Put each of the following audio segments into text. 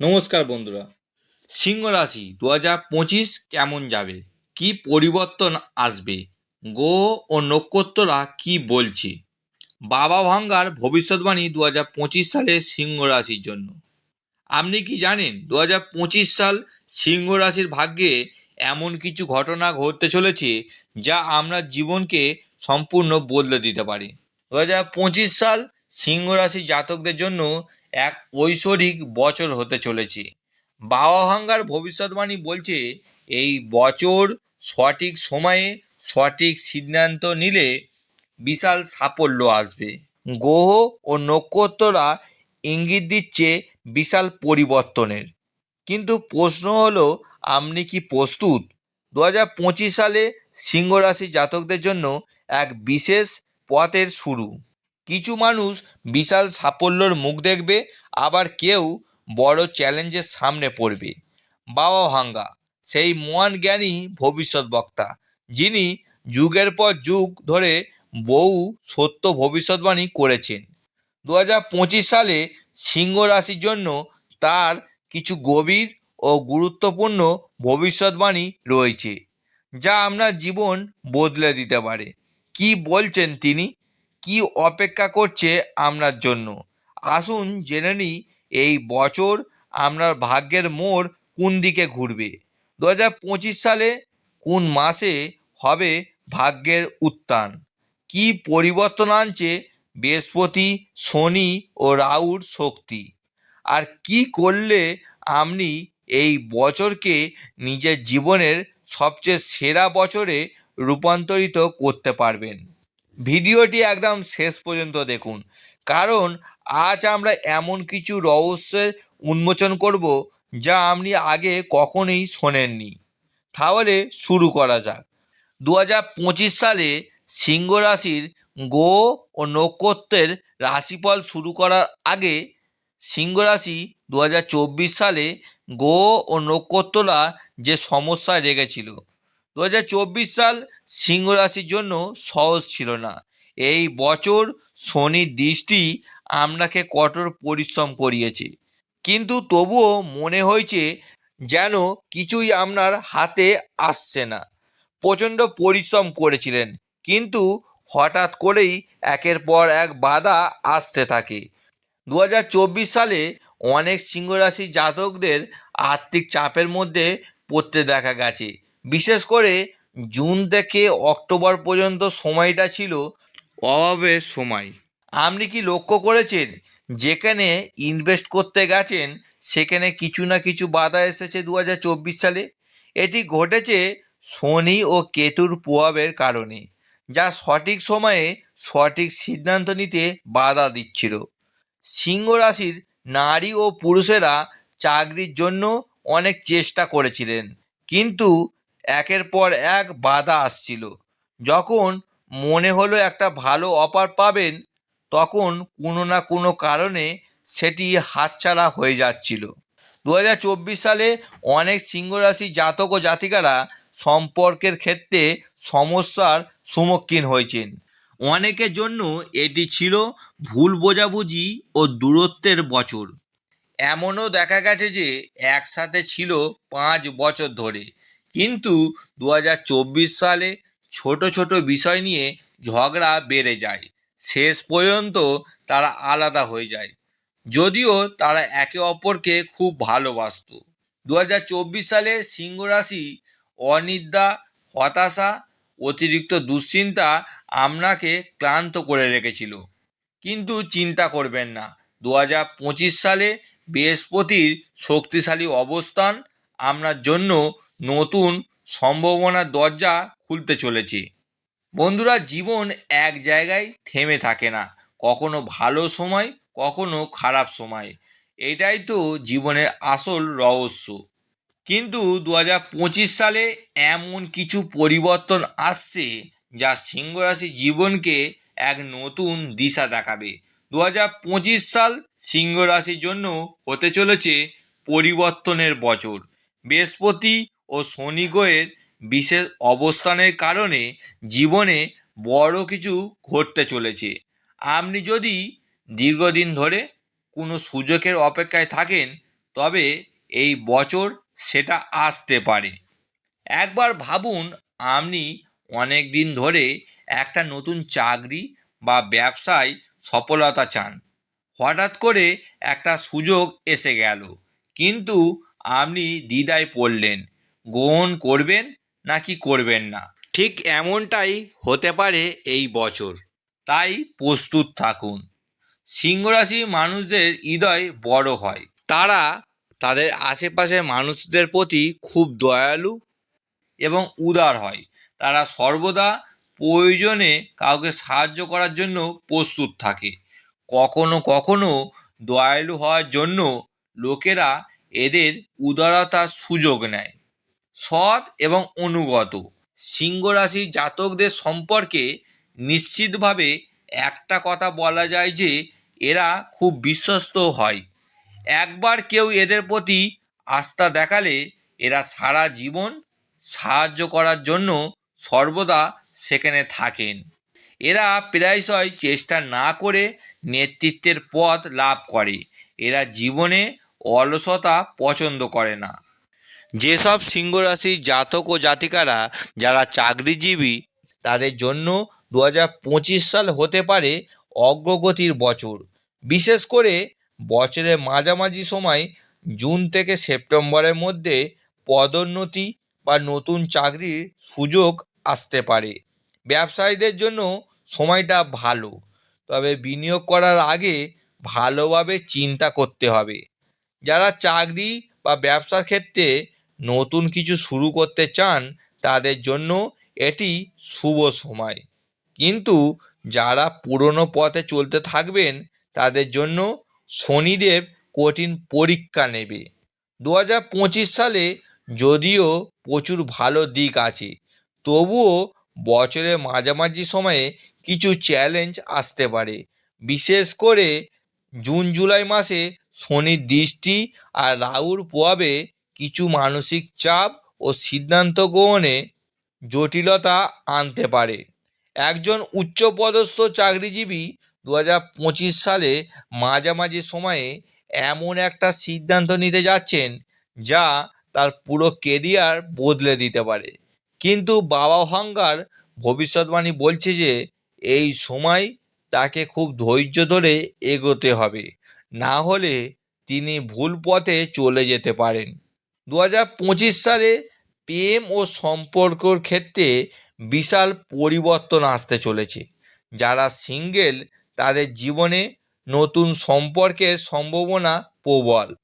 নমস্কার বন্ধুরা। সিংহ রাশি দু হাজার পঁচিশ কেমন যাবে? কি পরিবর্তন আসবে? গো ও নক্ষত্ররা কি বলছে? বাবা ভাঙ্গার ভবিষ্যৎবাণী দু হাজার পঁচিশ সালে সিংহ রাশির জন্য। আপনি কি জানেন দু হাজার পঁচিশ সাল সিংহ রাশির ভাগ্যে এমন কিছু ঘটনা ঘটতে চলেছে যা আপনার জীবনকে সম্পূর্ণ বদলে দিতে পারে? দু হাজার পঁচিশ সাল সিংহ রাশির জাতকদের জন্য এক ঐশ্বরিক বছর হতে চলেছে। বাবা ভাঙ্গার ভবিষ্যৎবাণী বলছে, এই বছর সঠিক সময়ে সঠিক সিদ্ধান্ত নিলে বিশাল সাফল্য আসবে। গ্রহ ও নক্ষত্ররা ইঙ্গিত দিচ্ছে বিশাল পরিবর্তনের। কিন্তু প্রশ্ন হলো, আপনি কি প্রস্তুত? দু হাজার পঁচিশ সালে সিংহ রাশি জাতকদের জন্য এক বিশেষ পথের শুরু। কিছু মানুষ বিশাল সাফল্যর মুখ দেখবে, আবার কেউ বড় চ্যালেঞ্জের সামনে পড়বে। বাবা ভাঙ্গা, সেই মহান জ্ঞানী ভবিষ্যৎ বক্তা, যিনি যুগের পর যুগ ধরে বহু সত্য ভবিষ্যৎবাণী করেছেন। দু হাজার পঁচিশ সালে সিংহ রাশির জন্য তার কিছু গভীর ও গুরুত্বপূর্ণ ভবিষ্যৎবাণী রয়েছে, যা আপনার জীবন বদলে দিতে পারে। কি বলছেন তিনি? কি অপেক্ষা করছে আপনার জন্য? আসুন জেনে নিই এই বছর আপনার ভাগ্যের মোড় কোন দিকে ঘুরবে? দু হাজার পঁচিশ সালে কোন মাসে হবে ভাগ্যের উত্থান? কি পরিবর্তন আনছে বৃহস্পতি, শনি ও রাউর শক্তি? আর কি করলে আপনি এই বছরকে নিজের জীবনের সবচেয়ে সেরা বছরে রূপান্তরিত করতে পারবেন? ভিডিওটি একদম শেষ পর্যন্ত দেখুন। কারণ, আজ আমরা এমন কিছু রহস্যের উন্মোচন করব যা আপনি আগে কখনোই শোনেননি। তাহলে শুরু করা যাক। দু হাজার পঁচিশ সালে সিংহ রাশির গো ও নক্ষত্রের রাশিফল শুরু করার আগে সিংহ রাশি দু হাজার চব্বিশ সালে গো ও নক্ষত্ররা যে সমস্যায় রেগেছিল দু হাজার চব্বিশ সাল সিংহ রাশির জন্য সহজ ছিল না। এই বছর শনির দৃষ্টি আপনাকে কঠোর পরিশ্রম করিয়েছে। কিন্তু তবুও মনে হয়েছে যেন কিছুই আপনার হাতে আসছে না। প্রচণ্ড পরিশ্রম করেছিলেন, কিন্তু হঠাৎ করেই একের পর এক বাধা আসতে থাকে। দু হাজার চব্বিশ সালে অনেক সিংহরাশি জাতকদের আর্থিক চাপের মধ্যে পড়তে দেখা গেছে। বিশেষ করে জুন থেকে অক্টোবর পর্যন্ত সময়টা ছিল অভাবের সময়। আপনি কি লক্ষ্য করেছেন? যেখানে ইনভেস্ট করতে গেছেন, সেখানে কিছু না কিছু বাধা এসেছে দু হাজার চব্বিশ সালে। এটি ঘটেছে শনি ও কেতুর প্রভাবের কারণে, যা সঠিক সময়ে সঠিক সিদ্ধান্ত নিতে বাধা দিচ্ছিল। সিংহ রাশির নারী ও পুরুষেরা চাকরির জন্য অনেক চেষ্টা করেছিলেন, কিন্তু একের পর এক বাধা আসছিল। যখন মনে হলো একটা ভালো অফার পাবেন, তখন কোনো না কোনো কারণে সেটি হাতছাড়া হয়ে যাচ্ছিল। দু হাজার চব্বিশ সালে অনেক সিংহরাশি জাতক ও জাতিকারা সম্পর্কের ক্ষেত্রে সমস্যার সম্মুখীন হয়েছেন। অনেকের জন্য এটি ছিল ভুল বোঝাবুঝি ও দূরত্বের বছর। এমনও দেখা গেছে যে একসাথে ছিল পাঁচ বছর ধরে। কিন্তু দু হাজার চব্বিশ সালে ছোট ছোট বিষয় নিয়ে ঝগড়া বেড়ে যায়। শেষ পর্যন্ত তারা আলাদা হয়ে যায়। যদিও তারা একে অপরকে খুব ভালোবাসত। দু হাজার চব্বিশ সালে সিংহ রাশি অনিদ্রা, হতাশা, অতিরিক্ত দুশ্চিন্তা আপনাকে ক্লান্ত করে রেখেছিল। কিন্তু চিন্তা করবেন না। দু হাজার পঁচিশ সালে বৃহস্পতির শক্তিশালী অবস্থান আপনার জন্য নতুন সম্ভাবনার দরজা খুলতে চলেছে। বন্ধুরা, জীবন এক জায়গায় থেমে থাকে না। কখনো ভালো সময়, কখনো খারাপ সময়। এটাই তো জীবনের আসল রহস্য। কিন্তু দু হাজার পঁচিশ সালে এমন কিছু পরিবর্তন আসছে যা সিংহ রাশি জীবনকে এক নতুন দিশা দেখাবে। দু হাজার পঁচিশ সাল সিংহ রাশির জন্য হতে চলেছে পরিবর্তনের বছর। বৃহস্পতি ও শনি গ্রহের বিশেষ অবস্থানের কারণে জীবনে বড় কিছু ঘটতে চলেছে। আপনি যদি দীর্ঘদিন ধরে কোনো সুযোগের অপেক্ষায় থাকেন, তবে এই বছর সেটা আসতে পারে। একবার ভাবুন, আপনি অনেক দিন ধরে একটা নতুন চাকরি বা ব্যবসায় সফলতা চান। হঠাৎ করে একটা সুযোগ এসে গেল। কিন্তু আপনি দ্বিধায় পড়লেন। গ্রহণ করবেন নাকি করবেন না? ঠিক এমনটাই হতে পারে এই বছর। তাই প্রস্তুত থাকুন। সিংহরাশি মানুষদের হৃদয় বড় হয়। তারা তাদের আশেপাশের মানুষদের প্রতি খুব দয়ালু এবং উদার হয়। তারা সর্বদা প্রয়োজনে কাউকে সাহায্য করার জন্য প্রস্তুত থাকে। কখনো কখনো দয়ালু হওয়ার জন্য লোকেরা এদের উদারতার সুযোগ নেয়। সৎ এবং অনুগত। সিংহ রাশি জাতকদের সম্পর্কে নিশ্চিতভাবে একটা কথা বলা যায় যে, এরা খুব বিশ্বস্ত হয়। একবার কেউ এদের প্রতি আস্থা দেখালে এরা সারা জীবন সাহায্য করার জন্য সর্বদা সেখানে থাকেন। এরা প্রায়শই চেষ্টা না করে নেতৃত্বের পথ লাভ করে। এরা জীবনে অলসতা পছন্দ করে না। যেসব সিংহরাশি জাতক ও জাতিকারা যারা চাকরিজীবী, তাদের জন্য দু হাজার পঁচিশ সাল হতে পারে অগ্রগতির বছর। বিশেষ করে বছরের মাঝামাঝি সময় জুন থেকে সেপ্টেম্বরের মধ্যে পদোন্নতি বা নতুন চাকরির সুযোগ আসতে পারে। ব্যবসায়ীদের জন্য সময়টা ভালো, তবে বিনিয়োগ করার আগে ভালোভাবে চিন্তা করতে হবে। যারা চাকরি বা ব্যবসার ক্ষেত্রে নতুন কিছু শুরু করতে চান, তাদের জন্য এটি শুভ সময়। কিন্তু যারা পুরনো পথে চলতে থাকবেন, তাদের জন্য শনিদেব কঠিন পরীক্ষা নেবে। দু হাজার পঁচিশ সালে যদিও প্রচুর ভালো দিক আছে, তবুও বছরের মাঝামাঝি সময়ে কিছু চ্যালেঞ্জ আসতে পারে। বিশেষ করে জুন জুলাই মাসে শনির দৃষ্টি আর রাহুর প্রভাবে কিছু মানসিক চাপ ও সিদ্ধান্ত গ্রহণে জটিলতা আনতে পারে। একজন উচ্চপদস্থ চাকরিজীবী দু হাজার পঁচিশ সালে মাঝামাঝি সময়ে এমন একটা সিদ্ধান্ত নিতে যাচ্ছেন যা তার পুরো কেরিয়ার বদলে দিতে পারে। কিন্তু বাবা ভাঙ্গার ভবিষ্যৎবাণী বলছে যে, এই সময় তাকে খুব ধৈর্য ধরে এগোতে হবে। না হলে তিনি ভুল পথে চলে যেতে পারেন। দু হাজার পঁচিশ সালে প্রেম ও সম্পর্কর ক্ষেত্রে বিশাল পরিবর্তন আসতে চলেছে। যারা সিঙ্গেল, তাদের জীবনে নতুন সম্পর্কের সম্ভাবনা প্রবল।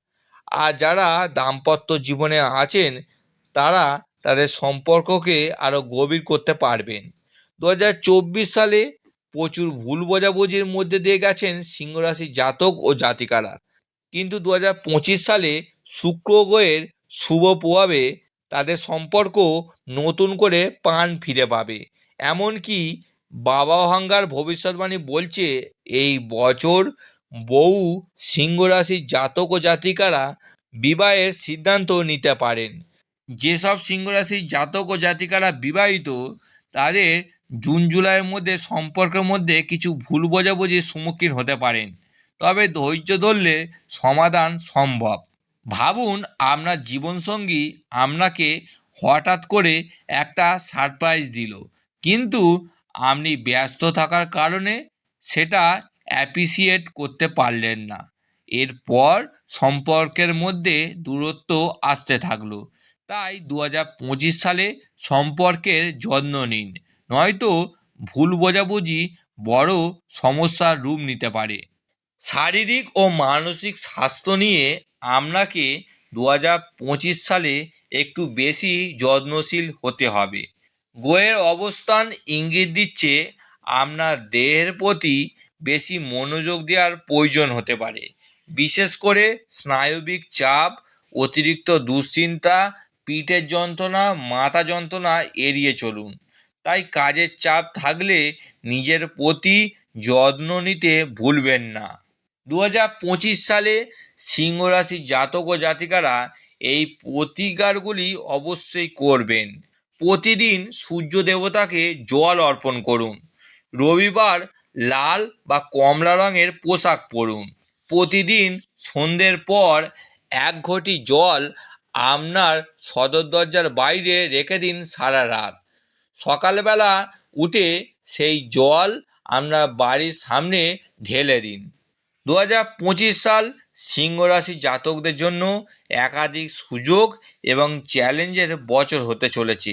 আর যারা দাম্পত্য জীবনে আছেন, তারা তাদের সম্পর্ককে আরও গভীর করতে পারবেন। দু হাজার চব্বিশ সালে প্রচুর ভুল বোঝাবুঝির মধ্যে দিয়ে গেছেন সিংহরাশি জাতক ও জাতিকারা। কিন্তু দু হাজার পঁচিশ সালে শুক্র গ্রহের শুভ প্রভাবে তাদের সম্পর্ক নতুন করে প্রাণ ফিরে পাবে। এমনকি বাবা হাঙ্গার ভবিষ্যৎবাণী বলছে, এই বছর বহু সিংহরাশির জাতক ও জাতিকারা বিবাহের সিদ্ধান্ত নিতে পারেন। যেসব সিংহরাশির জাতক ও জাতিকারা বিবাহিত, তাদের জুন জুলাইয়ের মধ্যে সম্পর্কের মধ্যে কিছু ভুল বোঝাবুঝির সম্মুখীন হতে পারেন। তবে ধৈর্য ধরলে সমাধান সম্ভব। ভাবুন, আপনার জীবনসঙ্গী আপনাকে হঠাৎ করে একটা সারপ্রাইজ দিল। কিন্তু আপনি ব্যস্ত থাকার কারণে সেটা অ্যাপ্রিসিয়েট করতে পারলেন না। এরপর সম্পর্কের মধ্যে দূরত্ব আসতে থাকল। তাই দু হাজার পঁচিশ সালে সম্পর্কের যত্ন নিন। নয়তো ভুল বোঝাবুঝি বড় সমস্যার রূপ নিতে পারে। শারীরিক ও মানসিক স্বাস্থ্য নিয়ে আপনাকে দু হাজার পঁচিশ সালে একটু বেশি যত্নশীল হতে হবে। গোয়ের অবস্থান ইঙ্গিত দিচ্ছে আপনার দেহের প্রতি বেশি মনোযোগ দেওয়ার প্রয়োজন হতে পারে। বিশেষ করে স্নায়বিক চাপ, অতিরিক্ত দুশ্চিন্তা, পিঠের যন্ত্রণা, মাথা যন্ত্রণা এড়িয়ে চলুন। তাই কাজের চাপ থাকলে নিজের প্রতি যত্ন নিতে ভুলবেন না। দু হাজার পঁচিশ সালে সিংহ রাশির জাতক ও জাতিকারা এই প্রতিকারগুলি অবশ্যই করবেন। প্রতিদিন সূর্য দেবতাকে জল অর্পণ করুন। রবিবার লাল বা কমলা রঙের পোশাক পরুন। প্রতিদিন সন্ধ্যের পর এক ঘটি জল আপনার সদর দরজার বাইরে রেখে দিন সারা রাত। সকালবেলা উঠে সেই জল আমরা বাড়ির সামনে ঢেলে দিন। দু হাজার পঁচিশ সাল সিংহ রাশি জাতকদের জন্য একাধিক সুযোগ এবং চ্যালেঞ্জের বছর হতে চলেছে।